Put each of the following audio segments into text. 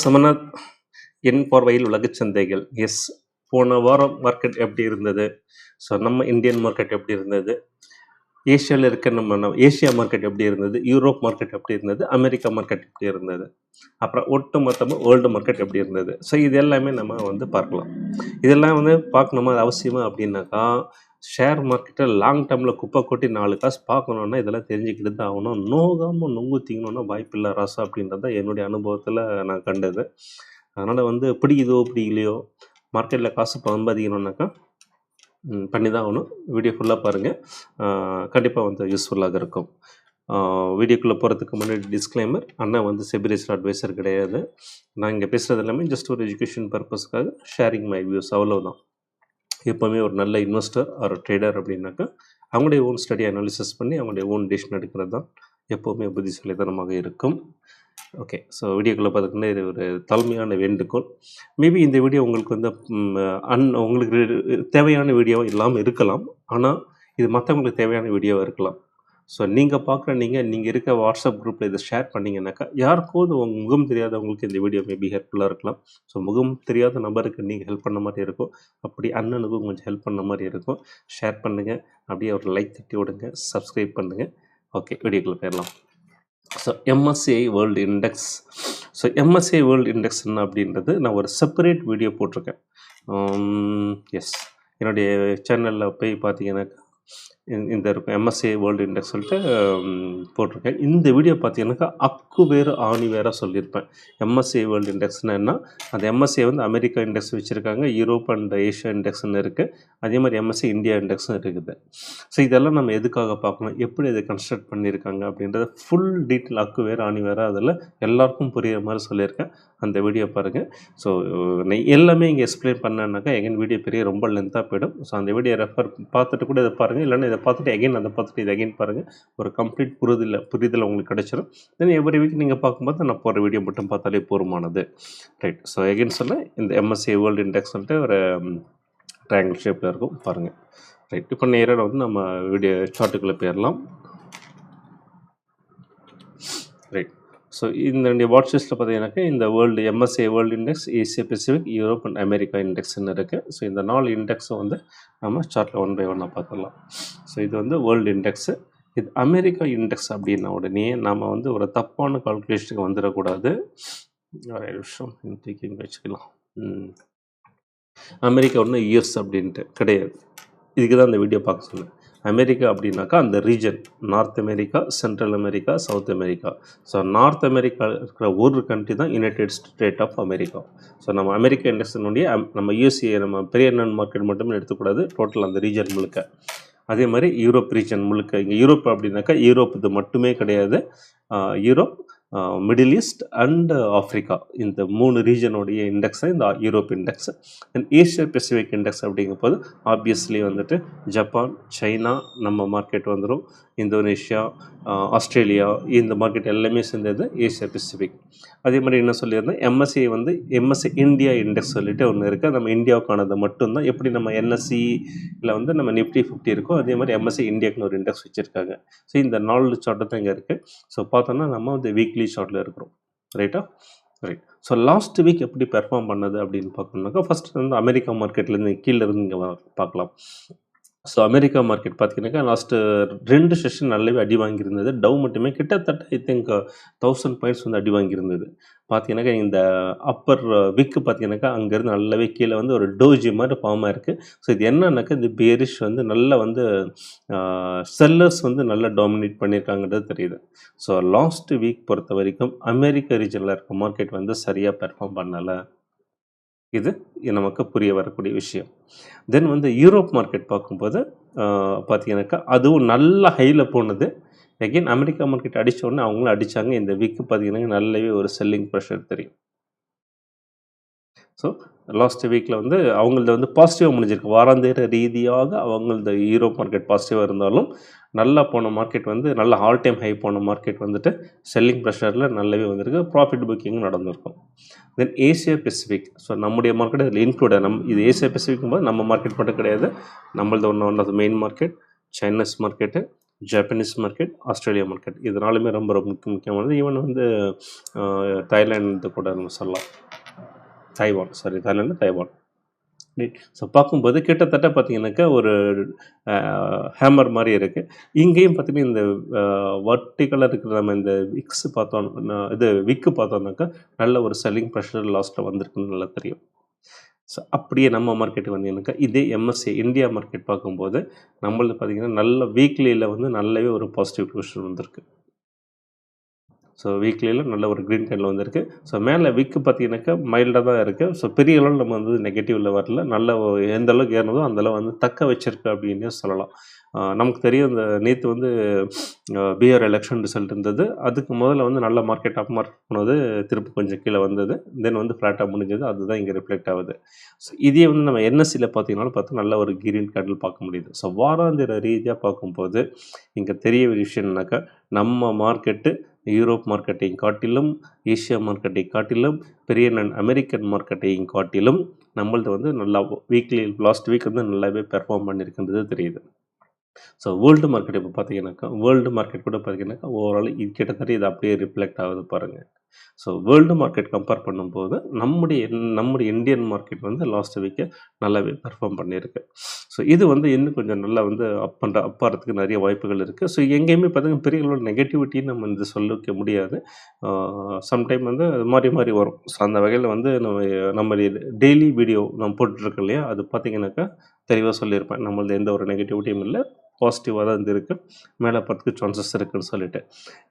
சமநாத் என் பார்வையில் உலகச் சந்தைகள். எஸ் போன வாரம் மார்க்கெட் எப்படி இருந்தது? ஸோ நம்ம இந்தியன் மார்க்கெட் எப்படி இருந்தது? ஏஷியாவில் இருக்க நம்ம நம்ம ஏஷியா மார்க்கெட் எப்படி இருந்தது? யூரோப் மார்க்கெட் எப்படி இருந்தது? அமெரிக்கா மார்க்கெட் எப்படி இருந்தது? அப்புறம் ஒட்டு மொத்தமாக வேர்ல்டு மார்க்கெட் எப்படி இருந்தது? ஸோ இது எல்லாமே நம்ம வந்து பார்க்கலாம். இதெல்லாம் வந்து பார்க்கணுமா? அது அவசியமா அப்படின்னாக்கா ஷேர் மார்க்கெட்டை லாங் டேர்மில் குப்பை கொட்டி நாலு காசு பார்க்கணுன்னா இதெல்லாம் தெரிஞ்சுக்கிட்டு தான் ஆகணும். நோகாமல் நொங்கு தீங்கணுன்னா வாய்ப்பில்லை ராசா அப்படின்றத என்னுடைய அனுபவத்தில் நான் கண்டது. அதனால் வந்து பிடிக்குதோ பிடிக்கலையோ மார்க்கெட்டில் காசு சம்பாதிக்கணுன்னாக்கா பண்ணி தான் ஆகணும். வீடியோ ஃபுல்லாக பாருங்கள் கண்டிப்பாக வந்து யூஸ்ஃபுல்லாக இருக்கும். வீடியோக்குள்ளே போகிறதுக்கு முன்னாடி டிஸ்க்ளைமர் அண்ணன் வந்து செபிரேஜர் அட்வைசர் கிடையாது. நான் இங்கே பேசுகிறது எல்லாமே ஜஸ்ட் ஒரு எஜுகேஷன் பர்பஸ்க்காக ஷேரிங் மை வியூஸ் அவ்வளோதான் எப்போவுமே ஒரு நல்ல இன்வெஸ்டர் ஒரு ட்ரேடர் அப்படின்னாக்கா அவங்களுடைய ஓன் ஸ்டடி அனாலிசிஸ் பண்ணி அவங்களுடைய ஓன் டிசிஷன் எடுக்கிறது தான் எப்போவுமே புத்திசாலித்தனமாக இருக்கும். ஓகே ஸோ வீடியோக்குள்ளே பார்த்துக்கிட்டே இது ஒரு தலைமையான வேண்டுகோள். மேபி இந்த வீடியோ உங்களுக்கு வந்து அன் உங்களுக்கு தேவையான வீடியோ இல்லாமல் இருக்கலாம். ஆனால் இது மற்றவங்களுக்கு தேவையான வீடியோவாக இருக்கலாம். ஸோ நீங்கள் பார்க்குற நீங்கள் நீங்கள் இருக்க வாட்ஸ்அப் குரூப்பில் இதை ஷேர் பண்ணிங்கன்னாக்கா யாருக்கோது உங்கள் முகம் தெரியாதவங்களுக்கு இந்த வீடியோ மேபி ஹெல்ப்ஃபுல்லாக இருக்கலாம். ஸோ முகம் தெரியாத நபருக்கு நீங்கள் ஹெல்ப் பண்ண மாதிரி இருக்கும். அப்படி அண்ணனுக்கும் கொஞ்சம் ஹெல்ப் பண்ண மாதிரி இருக்கும். ஷேர் பண்ணுங்கள் அப்படியே ஒரு லைக் தட்டி விடுங்க. சப்ஸ்கிரைப் பண்ணுங்கள் ஓகே வீடியோக்குள்ளே போயிடலாம். So MSCI world index so MSCI world index என்ன அப்படின்றது நான் ஒரு செப்பரேட் வீடியோ போட்டிருக்கேன். Um, எஸ் என்னுடைய சேனலில் போய் பார்த்தீங்கன்னாக்கா இந்த- இந்த இருக்கும் எம்எஸ்ஏ வேர்ல்டு இண்டெக்ஸ் சொல்லிட்டு போட்டிருக்கேன். இந்த வீடியோ பார்த்தீங்கன்னாக்கா அக்கு வேறு ஆணி வேற சொல்லியிருப்பேன். எம்எஸ்சி வேர்ல்டு இண்டெக்ஸ்னா என்ன? அந்த எம்எஸ்சி வந்து அமெரிக்கா இண்டெக்ஸ் வச்சுருக்காங்க யூரோப் அண்ட் ஏஷியா இண்டெக்ஸ்னு இருக்குது அதே மாதிரி எம்எஸ்சி இந்தியா இண்டெக்ஸும் இருக்குது. ஸோ இதெல்லாம் நம்ம எதுக்காக பார்க்கணும்? எப்படி இதை கன்ஸ்ட்ரக்ட் பண்ணியிருக்காங்க? அப்படின்றத ஃபுல் டீட்டெயில் அக்கு வேறு ஆணி வேறு அதில் எல்லாருக்கும் புரியுற மாதிரி சொல்லியிருக்கேன். அந்த வீடியோ பாருங்கள் ஸோ எல்லாமே இங்கே எக்ஸ்பிளைன் பண்ணேன்னாக்கா எங்கள் வீடியோ பெரிய ரொம்ப லென்த்தாக போயிடும். ஸோ அந்த வீடியோ ரெஃபர் பார்த்துட்டு கூட இதை பாருங்கள் இல்லைன்னா இதை பார்த்துட்டு எகைன் அதை பார்த்துட்டு இதை எகைன் பாருங்கள் ஒரு கம்ப்ளீட் புரிதல் புரிதல் உங்களுக்கு கிடைச்சிடும் தென் எவ்ரி வீக் நீங்கள் பார்க்கும்போது நான் போகிற வீடியோ மட்டும் பார்த்தாலே போதுமானது. ரைட் ஸோ எகைன் சொல்ல இந்த எம்எஸ்சி வேர்ல்டு இண்டெக்ஸ் சொல்லிட்டு ஒரு ட்ரையாங்கிள் ஷேப்பில் இருக்கும். பாருங்கள் ரைட் இப்போ நேராக வந்து நம்ம வீடியோ சார்ட்டுக்குள்ளே போயிடலாம் ரைட் ஸோ இந்த வாட்ச் லிஸ்ட்டில் பார்த்தீங்கன்னாக்கா இந்த world MSA world index Asia Pacific Europe and America இண்டெக்ஸ்னு இருக்குது ஸோ இந்த நாலு இண்டெக்ஸும் வந்து நம்ம சார்ட்டில் ஒன் பை ஒன்னாக பார்த்துடலாம். ஸோ இது வந்து வேர்ல்டு இண்டெக்ஸு இது அமெரிக்கா இண்டெக்ஸ் அப்படின்ன உடனே நம்ம வந்து ஒரு தப்பான கால்குலேஷனுக்கு வந்துடக்கூடாது. ஒரு நிமிஷம் தூக்கி வச்சுக்கலாம். அமெரிக்கா ஒன்று யூஎஸ் அப்படின்ட்டு கிடையாது. இதுக்கு தான் இந்த வீடியோ பார்க்க சொன்னேன். அமெரிக்கா அப்படின்னாக்கா அந்த region north America central America south America so north America இருக்கிற ஒரு கண்ட்ரி தான் united state of America so நம்ம அமெரிக்கா இண்டஸ்ட்ரினுடைய நம்ம யூஎஸ்ஏ நம்ம பெரிய நன் மார்க்கெட் மட்டுமே எடுத்துக்கூடாது டோட்டல் அந்த ரீஜன் முழுக்க. அதே மாதிரி யூரோப் ரீஜன் முழுக்க. இங்கே யூரோப் அப்படின்னாக்கா யூரோப் இது மட்டுமே கிடையாது. Europe middle east and Africa இந்த மூணு ரீஜனுடைய இண்டெக்ஸ் தான் இந்த Europe index and Asia Pacific index அப்படிங்கும்போது ஆப்வியஸ்லி வந்துட்டு ஜப்பான் சைனா நம்ம மார்க்கெட் வந்துடும் இந்தோனேஷியா ஆஸ்திரேலியா இந்த மார்க்கெட் எல்லாமே சேர்ந்தது ஏஷியா பெசிபிக் அதே மாதிரி என்ன சொல்லியிருந்தேன்? எம்எஸ்சி வந்து எம்எஸ்சி இந்தியா இண்டெக்ஸ் சொல்லிட்டு ஒன்று இருக்குது நம்ம இந்தியாவுக்கானது மட்டும்தான். எப்படி நம்ம என்எஸ்சியில் வந்து நம்ம நிஃப்டி ஃபிஃப்டி இருக்கோ அதே மாதிரி எம்எஸ்சி இந்தியாக்குன்னு ஒரு இண்டெக்ஸ் வச்சுருக்காங்க. ஸோ இந்த நாலு சார்ட்டு தான் இங்கே இருக்குது ஸோ பார்த்தோன்னா நம்ம வந்து வீக்லி ஷார்ட்டில் இருக்கிறோம். ரைட்டா ரைட் ஸோ லாஸ்ட் வீக் எப்படி பெர்ஃபார்ம் பண்ணது அப்படின்னு பார்க்கணுன்னாக்கா ஃபஸ்ட்டு வந்து அமெரிக்கா மார்க்கெட்லேருந்து கீழே இருந்து இங்கே பார்க்கலாம். ஸோ அமெரிக்கா மார்க்கெட் பார்த்தீங்கன்னாக்கா லாஸ்ட்டு ரெண்டு செஷன் நல்லாவே அடி வாங்கியிருந்தது. டவு மட்டுமே கிட்டத்தட்ட ஐ திங்க் தௌசண்ட் பாயிண்ட்ஸ் வந்து அடி வாங்கியிருந்தது. பார்த்தீங்கன்னாக்கா இந்த அப்பர் விக்கு பார்த்தீங்கன்னாக்கா அங்கேருந்து நல்லாவே கீழே வந்து ஒரு டோஜி மாதிரி ஃபார்ம் ஆயிருக்கு. ஸோ இது என்னன்னாக்கா இந்த பேரிஷ் வந்து நல்லா வந்து செல்லர்ஸ் வந்து நல்லா டாமினேட் பண்ணியிருக்காங்கன்றது தெரியுது. ஸோ லாஸ்ட் வீக் பொறுத்த வரைக்கும் அமெரிக்க ரீஜனில் இருக்க மார்க்கெட் வந்து சரியாக பெர்ஃபார்ம் பண்ணலை. இது நமக்கு புரிய வரக்கூடிய விஷயம். தென் வந்து யூரோப் மார்க்கெட் பார்க்கும்போது பார்த்தீங்கன்னாக்கா அதுவும் நல்ல ஹையில் போனது. அகெயின் அமெரிக்கா மார்க்கெட் அடித்த உடனே அவங்களும் அடித்தாங்க இந்த வீக்கு பார்த்தீங்கன்னா நல்லாவே ஒரு செல்லிங் ப்ரெஷர் தெரியும். ஸோ லாஸ்ட் வீக்கில் வந்து அவங்களது வந்து பாசிட்டிவாக முடிஞ்சிருக்கு. வாராந்திர ரீதியாக அவங்களது யூரோப் மார்க்கெட் பாசிட்டிவாக இருந்தாலும் நல்லா போன மார்க்கெட் வந்து நல்ல ஆல் டைம் ஹை போன மார்க்கெட் வந்துட்டு செல்லிங் ப்ரெஷரில் நல்லாவே வந்திருக்கு. ப்ராஃபிட் புக்கிங்கும் நடந்திருக்கும். தென் ஏசியா பெசிஃபிக் ஸோ நம்முடைய மார்க்கெட் இதில் இன்க்ளூட் நம்ம இது ஏசியா பெசிஃபிக் போது நம்ம மார்க்கெட் மட்டும் கிடையாது. நம்மளது ஒன்று one of main market Chinese market Japanese market Australia market இதனாலுமே ரொம்ப ரொம்ப முக்கிய முக்கியமானது. ஈவன் வந்து தாய்லாந்து கூட நம்ம சொல்லலாம். Taiwan sorry Thailand Taiwan so பார்க்கும்போது கிட்டத்தட்ட பார்த்தீங்கன்னாக்கா ஒரு ஹேமர் மாதிரி இருக்குது இங்கேயும் பார்த்தீங்கன்னா இந்த வர்டிக்கலாக இருக்கிற நம்ம இந்த விக்ஸ் பார்த்தோம் இது விக்கு பார்த்தோம்னாக்கா நல்ல ஒரு செல்லிங் ப்ரெஷர் லாஸ்ட்டில் வந்திருக்குன்னு நல்லா தெரியும். ஸோ அப்படியே நம்ம மார்க்கெட் வந்தீங்கன்னாக்கா இதே எம்எஸ்சி இந்தியா மார்க்கெட் பார்க்கும்போது நம்மளது பார்த்தீங்கன்னா நல்ல வீக்லியில் வந்து நல்லாவே ஒரு பாசிட்டிவ் க்ளோஷர் வந்திருக்கு. ஸோ வீக்லியில் நல்ல ஒரு க்ரீன் கேண்டில் வந்திருக்கு. ஸோ மேலே விக்கு பார்த்தீங்கன்னாக்கா மைல்டாக தான் இருக்குது ஸோ பெரிய அளவில் நம்ம வந்து நெகட்டிவில் வரல. நல்ல எந்த அளவுக்கு ஏறினதோ அந்தளவு வந்து தக்க வச்சிருக்கு அப்படின்னு சொல்லலாம். நமக்கு தெரியும் இந்த நேற்று வந்து பிஆர் எலெக்ஷன் ரிசல்ட் இருந்தது. அதுக்கு முதல்ல வந்து நல்ல மார்க்கெட் அப் மார்க் போனது திருப்பி கொஞ்சம் கீழே வந்தது. தென் வந்து ஃப்ளாட்டாக முடிஞ்சது. அதுதான் இங்கே ரிஃப்ளெக்ட் ஆகுது. ஸோ இதே வந்து நம்ம என்எஸ்சியில் பார்த்தீங்கன்னாலும் பார்த்தா நல்ல ஒரு கிரீன் கேண்டில் பார்க்க முடியுது. ஸோ வாராந்திர ரீதியாக பார்க்கும்போது இங்கே தெரிய விஷயம்னாக்கா நம்ம மார்க்கெட்டு யூரோப் மார்க்கெட்டையும் காட்டிலும் ஏஷியா மார்க்கெட்டை காட்டிலும் பெரிய நன் அமெரிக்கன் மார்க்கெட்டையும் காட்டிலும் நம்மளது வந்து நல்லா வீக்லி லாஸ்ட் வீக் வந்து நல்லாவே பெர்ஃபார்ம் பண்ணியிருக்கின்றது தெரியுது. ஸோ வேர்ல்டு மார்க்கெட் இப்போ பார்த்தீங்கன்னாக்கா வேர்ல்டு மார்க்கெட் கூட பார்த்தீங்கன்னாக்கா ஓவரால் இது கிட்டத்தட்ட இது அப்படியே ரிஃப்ளெக்ட் ஆகுது பாருங்கள் ஸோ வேர்ல்டு மார்க்கெட் கம்பேர் பண்ணும்போது நம்முடைய நம்முடைய இந்தியன் மார்க்கெட் வந்து லாஸ்ட் வீக்கு நல்லாவே பெர்ஃபார்ம் பண்ணியிருக்கு. ஸோ இது வந்து இன்னும் கொஞ்சம் நல்லா வந்து அப் பண்ணுற அப் ஆகிறதுக்கு நிறைய வாய்ப்புகள் இருக்குது ஸோ எங்கேயுமே பார்த்தீங்கன்னா பெரிய அளவில் நெகட்டிவிட்டின்னு நம்ம இந்த சொல்லிக்க முடியாது. சம்டைம் வந்து அது மாறி மாறி வரும். ஸோ அந்த வகையில் வந்து நம்ம நம்ம டெய்லி வீடியோ நம்ம போட்டுட்ருக்கோம் இல்லையா? அது பார்த்தீங்கன்னாக்கா தெளிவாக சொல்லியிருப்பேன். நம்மளது எந்த ஒரு நெகட்டிவிட்டியும் இல்லை. பாசிட்டிவாக தான் இருந்திருக்கு மேலே போகிறதுக்கு சான்சஸ் இருக்குன்னு சொல்லிட்டு.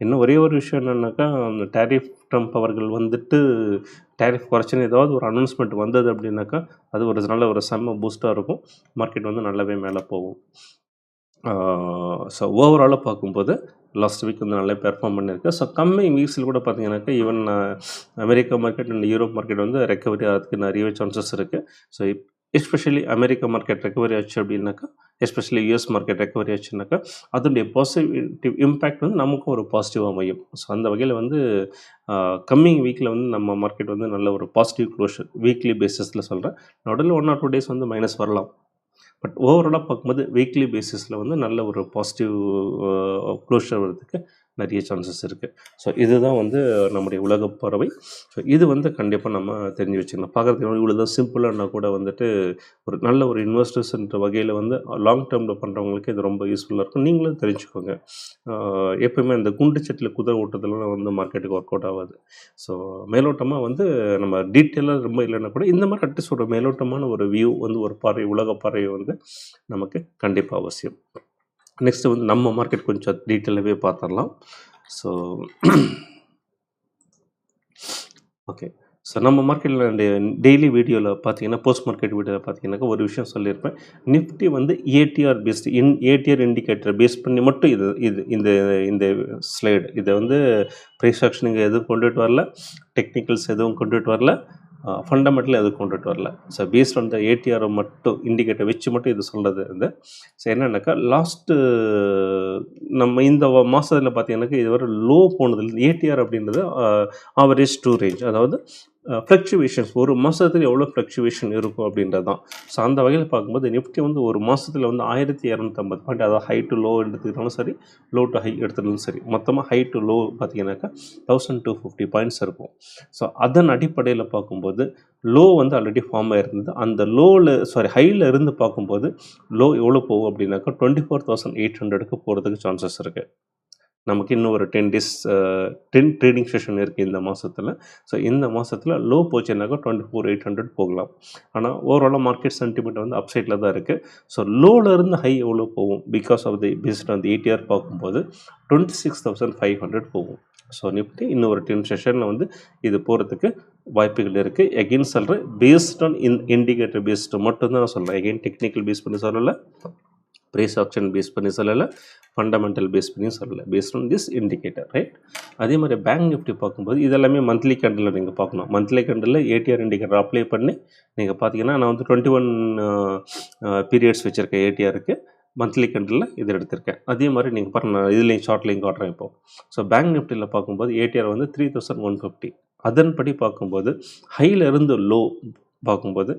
இன்னும் ஒரே ஒரு விஷயம் என்னென்னாக்கா அந்த டேரிஃப் ட்ரம்ப் அவர்கள் வந்துட்டு டேரிஃப் குறைச்சின்னு ஏதாவது ஒரு அனௌன்ஸ்மெண்ட் வந்தது அப்படின்னாக்கா அது ஒரு நல்ல ஒரு செம்ம பூஸ்ட்டாக இருக்கும். மார்க்கெட் வந்து நல்லாவே மேலே போகும். ஸோ ஓவராலாக பார்க்கும்போது லாஸ்ட் வீக் வந்து நல்லா பெர்ஃபார்ம் பண்ணியிருக்கு ஸோ கம்மி வீக்ஸில் கூட பார்த்தீங்கன்னாக்கா even America market and Europe market வந்து ரெக்கவரி ஆகிறதுக்கு நிறையவே சான்சஸ் இருக்குது so especially America market recovery ஆச்சு அப்படின்னாக்கா எஸ்பெஷலி யூஎஸ் மார்க்கெட் ரெக்கவரி ஆச்சுனாக்கா அதனுடைய பாசிட்டிவ் இம்பேக்ட் வந்து நமக்கும் ஒரு பாசிட்டிவாக அமையும். ஸோ அந்த வகையில் வந்து கம்மிங் வீக்கில் வந்து நம்ம மார்க்கெட் வந்து நல்ல ஒரு பாசிட்டிவ் க்ளோஷர் வீக்லி பேசிஸில் சொல்கிறேன் நடுவில் ஒன் ஆர் டூ டேஸ் வந்து மைனஸ் வரலாம். பட் ஓவராலாக பார்க்கும்போது வீக்லி பேசிஸில் வந்து நல்ல ஒரு பாசிட்டிவ் க்ளோஷர் வரதுக்கு நிறைய சான்சஸ் இருக்குது ஸோ இதுதான் வந்து நம்முடைய உலக பறவை ஸோ இது வந்து கண்டிப்பாக நம்ம தெரிஞ்சு வச்சுக்கலாம் பார்க்குறதுக்கு இவ்வளோ தான் சிம்பிளானா கூட வந்துட்டு ஒரு நல்ல ஒரு இன்வெஸ்டர்ஸ்ன்ற வகையில் வந்து லாங் டேர்மில் பண்ணுறவங்களுக்கு இது ரொம்ப யூஸ்ஃபுல்லாக இருக்கும். நீங்களும் தெரிஞ்சுக்கோங்க. எப்போயுமே அந்த குண்டு சட்டில் குதிரை ஓட்டத்துலலாம் வந்து மார்க்கெட்டுக்கு ஒர்க் அவுட் ஆகாது. ஸோ மேலோட்டமாக வந்து நம்ம டீட்டெயிலாக ரொம்ப இல்லைன்னா கூட இந்த மாதிரி அட்லீஸ்ட் ஒரு மேலோட்டமான ஒரு வியூ வந்து ஒரு பறவை உலக பறவை வந்து நமக்கு கண்டிப்பாக அவசியம். நெக்ஸ்ட் வந்து நம்ம மார்க்கெட் கொஞ்சம் டீட்டெயிலாகவே பார்த்துடலாம் ஸோ ஓகே ஸோ நம்ம மார்க்கெட்டில் டெய்லி வீடியோவில் பார்த்தீங்கன்னா போஸ்ட் மார்க்கெட் வீடியோவில் பார்த்தீங்கன்னாக்கா ஒரு விஷயம் சொல்லியிருப்பேன். நிஃப்டி வந்து ATR based in ATR indicator base பண்ணி மட்டும் இது இது இந்த இந்த ஸ்லைடு இதை வந்து ப்ரைஸ் ஆக்ஷனுங்க எதுவும் கொண்டுட்டு வரல டெக்னிக்கல்ஸ் எதுவும் கொண்டுட்டு வரல. ஃபண்டமெண்டலி அது கொண்டுட்டு வரல. ஸோ பேஸ்ட் ஆன் த ஏடிஆரை மட்டும் இண்டிகேட்டர் வச்சு மட்டும் இது சொல்கிறது வந்து ஸோ என்னென்னாக்கா லாஸ்ட்டு நம்ம இந்த மாதத்தில் பார்த்தீங்கன்னாக்கா இதுவரை லோ போனதுலேருந்து ஏடிஆர் அப்படின்றது ஆவரேஜ் டூ ரேஞ்ச் அதாவது ஃப்ளக்சுவேஷன்ஸ் ஒரு மாதத்தில் எவ்வளோ ஃப்ளக்சுவேஷன் இருக்கும் அப்படின்றது தான் ஸோ அந்த வகையில் பார்க்கும்போது நிஃப்டி வந்து ஒரு மாதத்தில் வந்து ஆயிரத்தி இரநூத்தம்பது பாயிண்ட் அதாவது ஹை டு லோ எடுத்துக்கிட்டாலும் சரி லோ டு ஹை எடுத்துக்கிட்டாலும் சரி மொத்தமாக ஹை டு லோ பார்த்தீங்கன்னாக்கா தௌசண்ட் டூ ஃபிஃப்டி பாயிண்ட்ஸ் இருக்கும். ஸோ அதன் அடிப்படையில் பார்க்கும்போது லோ வந்து ஆல்ரெடி ஃபார்ம் ஆகிருந்தது அந்த லோவில் சாரி ஹையில் இருந்து பார்க்கும்போது லோ எவ்வளோ போகும் அப்படின்னாக்கா டுவெண்ட்டி ஃபோர் தௌசண்ட் எயிட் ஹண்ட்ரடுக்கு போகிறதுக்கு சான்சஸ் இருக்குது நமக்கு இன்னும் ஒரு ten days ten trading session இருக்குது இந்த மாதத்தில் ஸோ இந்த மாதத்தில் லோ போச்சுன்னாக்கா டுவெண்ட்டி ஃபோர் எயிட் ஹண்ட்ரட் போகலாம் ஆனால் ஓவராலாக மார்க்கெட் சென்டிமெண்ட் வந்து அப்சைட்டில் தான் இருக்குது ஸோ லோலேருந்து ஹை எவ்வளோ போகும்? பிகாஸ் ஆஃப் தி பேஸ்ட் அந்த ஏடிஆர் பார்க்கும்போது twenty six thousand five hundred போகும். ஸோ நிஃப்டி இன்னும் ஒரு டென் செஷனில் வந்து இது போகிறதுக்கு வாய்ப்புகள் இருக்குது எகெயின் சொல்கிறேன் based on in indicator based மட்டும்தான் நான் சொல்கிறேன் எகெயின் டெக்னிக்கல் பேஸ் பண்ணி சொல்லலை. ப்ரைஸ் ஆப்ஷன் பேஸ் பண்ணி சொல்லலை ஃபண்டமெண்டல் பேஸ் பண்ணி சொல்லலை. Base on this indicator right அதே மாதிரி பேங்க் நிஃப்டி பார்க்கும்போது இதெல்லாமே மந்த்லி கண்டில் நீங்கள் பார்க்கணும். Monthly candle ATR indicator apply பண்ணி நீங்கள் பார்த்தீங்கன்னா நான் வந்து டுவெண்ட்டி ஒன் பீரியட்ஸ் வச்சுருக்கேன் ஏடிஆருக்கு மந்த்லி கண்டில் இது எடுத்திருக்கேன். அதே மாதிரி நீங்கள் பாருங்கள் நான் இதுலேயும் ஷார்ட்லேயும் காட்டுறேன் இப்போ. ஸோ பேங்க் நிஃப்டியில் பார்க்கும்போது ஏடிஆர் வந்து த்ரீ தௌசண்ட் ஒன் ஃபிஃப்டி அதன்படி பார்க்கும்போது ஹையில் இருந்து லோ பார்க்கும்போது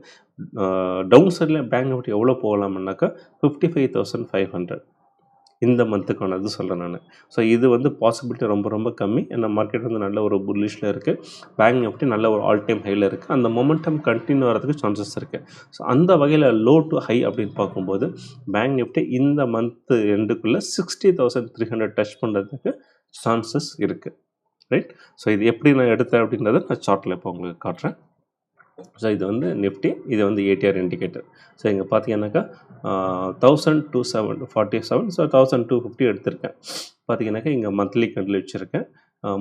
டவுன் சைடில் பேங்க் நிஃப்டி எவ்வளோ போகலாம்னாக்கா fifty five thousand five hundred இந்த மந்த்துக்கானது சொல்கிறேன் நான். ஸோ இது வந்து பாசிபிலிட்டி ரொம்ப ரொம்ப கம்மி. ஏன்னா மார்க்கெட் வந்து நல்ல ஒரு புல்லிஷில் இருக்குது பேங்க் நிஃப்டி நல்ல ஒரு ஆல் டைம் ஹையில் இருக்குது அந்த மொமெண்டம் கண்டினியூ வரதுக்கு சான்சஸ் இருக்குது ஸோ அந்த வகையில் லோ டு ஹை அப்படின்னு பார்க்கும்போது பேங்க் நிஃப்டி இந்த month எண்டுக்குள்ளே sixty thousand three hundred touch பண்ணுறதுக்கு சான்சஸ் இருக்குது ரைட் ஸோ இது எப்படி நான் எடுத்தேன் அப்படின்றத நான் சார்ட்டில் இப்போ உங்களுக்கு காட்டுறேன். ஸோ இது வந்து நிஃப்டி இது வந்து ஏடிஆர் இண்டிகேட்டர் ஸோ இங்கே பார்த்தீங்கன்னாக்கா thousand two seven forty seven so thousand two fifty எடுத்திருக்கேன். பார்த்தீங்கன்னாக்கா இங்கே மந்த்லி கண்டில் வச்சுருக்கேன்.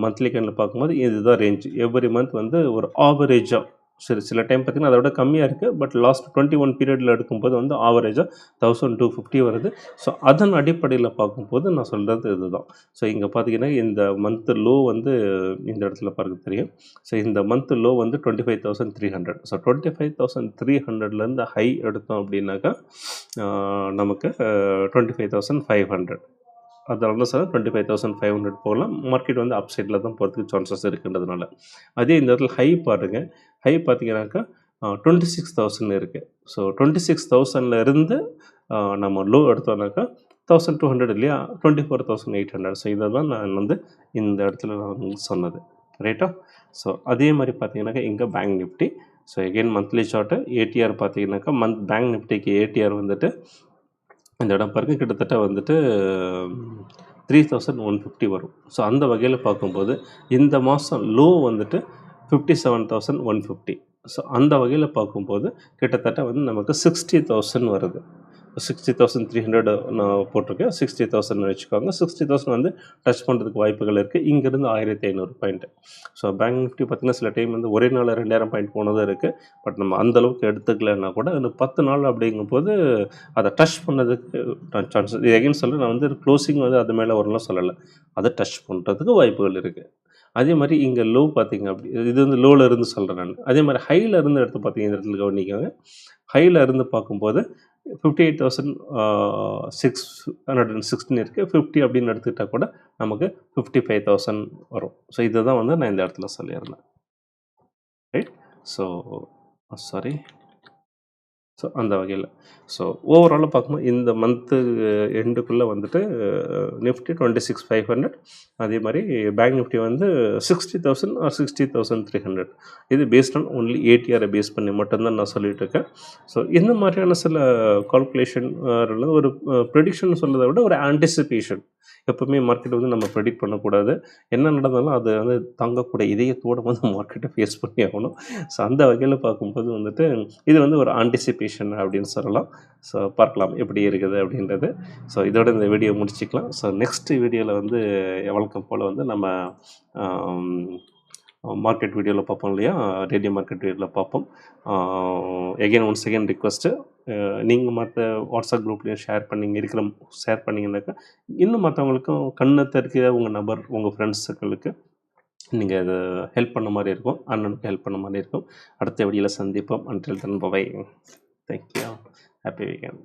மந்த்லி கண்டில் பார்க்கும்போது இதுதான் ரேஞ்ச் எவ்ரி மந்த் வந்து ஒரு ஆவரேஜாக சரி சில டைம் பார்த்தீங்கன்னா அதை விட கம்மியாக இருக்குது பட் லாஸ்ட் டுவெண்ட்டி ஒன் பீரியடில் எடுக்கும்போது வந்து ஆவரேஜாக தௌசண்ட் டூ ஃபிஃப்டி வருது. ஸோ அதன் அடிப்படையில் பார்க்கும்போது நான் சொல்கிறது இதுதான். ஸோ இங்கே பார்த்தீங்கன்னா இந்த மந்த்து லோ வந்து இந்த இடத்துல பார்க்க தெரியும். ஸோ இந்த மந்த்து லோ வந்து twenty five thousand three hundred so twenty five thousand three ஹண்ட்ரட்லேருந்து ஹை எடுத்தோம் அப்படின்னாக்கா நமக்கு twenty five thousand five hundred அதனால தான் sir twenty five thousand five hundred போகலாம். மார்க்கெட் வந்து அப் சைடில் தான் போகிறதுக்கு சான்சஸ் இருக்குன்றதுனால. அதே இந்த இடத்துல ஹை பாருங்கள் ஹை பார்த்தீங்கன்னாக்கா டுவெண்ட்டி சிக்ஸ் தௌசண்ட் இருக்குது ஸோ டுவெண்ட்டி சிக்ஸ் தௌசண்டில் இருந்து நம்ம லோ எடுத்தோம்னாக்கா தௌசண்ட் டூ ஹண்ட்ரட் இல்லையா? Twenty four thousand eight hundred so இதை தான் நான் வந்து இந்த இடத்துல நான் சொன்னது. ரைட்டா ஸோ அதே மாதிரி பார்த்தீங்கன்னாக்கா இங்கே bank Nifty so again monthly chart ATR பார்த்தீங்கன்னாக்கா மந்த் பேங்க் நிஃப்டிக்கு ஏடிஆர் வந்துட்டு இந்த இடம் பாருங்க கிட்டத்தட்ட வந்துட்டு த்ரீ தௌசண்ட் ஒன் ஃபிஃப்டி வரும். ஸோ அந்த வகையில் பார்க்கும்போது இந்த மாதம் லோ வந்துட்டு fifty seven thousand one fifty so அந்த வகையில் பார்க்கும்போது கிட்டத்தட்ட வந்து நமக்கு சிக்ஸ்டி தௌசண்ட் வருது. சிக்ஸ்டி தௌசண்ட் த்ரீ ஹண்ட்ரட் நான் போட்டிருக்கேன். சிக்ஸ்டி தௌசண்ட் வச்சுக்கோங்க. சிக்ஸ்டி தௌசண்ட் வந்து டச் பண்ணுறதுக்கு வாய்ப்புகள் இருக்குது இங்கேருந்து ஆயிரத்தி ஐநூறு பாயிண்ட் ஸோ பேங்க் நிஃப்டி பார்த்திங்கன்னா சில டைம் வந்து ஒரே நாள் ரெண்டாயிரம் பாயிண்ட் போனதும் இருக்குது பட் நம்ம அந்தளவுக்கு எடுத்துக்கலன்னா எடுத்துக்கலைன்னா கூட இன்னும் பத்து நாள் அப்படிங்கும்போது அதை டச் பண்ணதுக்கு சான்சஸ் எகைன் சொல்ல நான் வந்து க்ளோசிங் வந்து அது மேலே வரலாம் சொல்லலை. அதை டச் பண்ணுறதுக்கு வாய்ப்புகள் இருக்குது அதே மாதிரி இங்கே லோ பார்த்தீங்க அப்படி இது வந்து லோவில் இருந்து சொல்கிறேன் நான். அதே மாதிரி ஹையில் இருந்து எடுத்து பார்த்தீங்க இந்த இடத்துல கவனிக்கோங்க. ஹையில் இருந்து பார்க்கும்போது fifty eight thousand six hundred and sixteen இருக்குது ஃபிஃப்டி அப்படின்னு எடுத்துக்கிட்டால் கூட நமக்கு ஃபிஃப்டி ஃபைவ் தௌசண்ட் வரும். ஸோ இதுதான் வந்து நான் இந்த இடத்துல சொல்லியிருந்தேன். ரைட் ஸோ சாரி ஸோ அந்த வகையில். ஸோ ஓவராலாக பார்க்கும்போது இந்த மந்த்து எண்டுக்குள்ளே வந்துட்டு Nifty twenty six five hundred அதே மாதிரி பேங்க் நிஃப்டி வந்து sixty thousand or sixty thousand three hundred இது பேஸ்ட் ஆன் ஒன்லி ஏடிஆரை பேஸ் பண்ணி மட்டும்தான் நான் சொல்லிட்டு இருக்கேன். ஸோ இந்த மாதிரியான சில கால்குலேஷன் ஒரு ப்ரெடிக்ஷன் சொல்கிறத விட ஒரு ஆன்டிசிபேஷன் எப்பவுமே மார்க்கெட் வந்து நம்ம ப்ரெடிக்ட் பண்ணக்கூடாது. என்ன நடந்தாலும் அது வந்து தாங்கக்கூடிய இதயத்தோடு வந்து மார்க்கெட்டை ஃபேஸ் பண்ணி ஆகணும். ஸோ அந்த வகையில் பார்க்கும்போது வந்துட்டு இது வந்து ஒரு ஆன்டிசிபேஷன் அப்படின்னு சொல்லலாம். ஸோ பார்க்கலாம் எப்படி இருக்குது அப்படின்றது. ஸோ இதோட இந்த வீடியோ முடிச்சுக்கலாம். ஸோ நெக்ஸ்ட் வீடியோவில் வந்து வழக்கம் போல் வந்து நம்ம மார்க்கெட் வீடியோவில் பார்ப்போம் இல்லையா? ரேடியோ மார்க்கெட் வீடியோவில் பார்ப்போம். எகைன் ஒன்ஸ் செகண்ட் ரிக்வஸ்ட்டு நீங்கள் மற்ற வாட்ஸ்அப் குரூப்லேயும் ஷேர் பண்ணிங்க இருக்கிற ஷேர் பண்ணிங்கனாக்கா இன்னும் மற்றவங்களுக்கும் கண்ணை தெரிக்கிற உங்கள் நபர் உங்கள் ஃப்ரெண்ட்ஸுகளுக்கு நீங்கள் அதை ஹெல்ப் பண்ண மாதிரி இருக்கும். அண்ணனுக்கு ஹெல்ப் பண்ண மாதிரி இருக்கும். அடுத்த வீடியோவில் சந்திப்போம். அன்றில் தன் பவை தேங்க்யூ ஹாப்பி வீக்கெண்ட்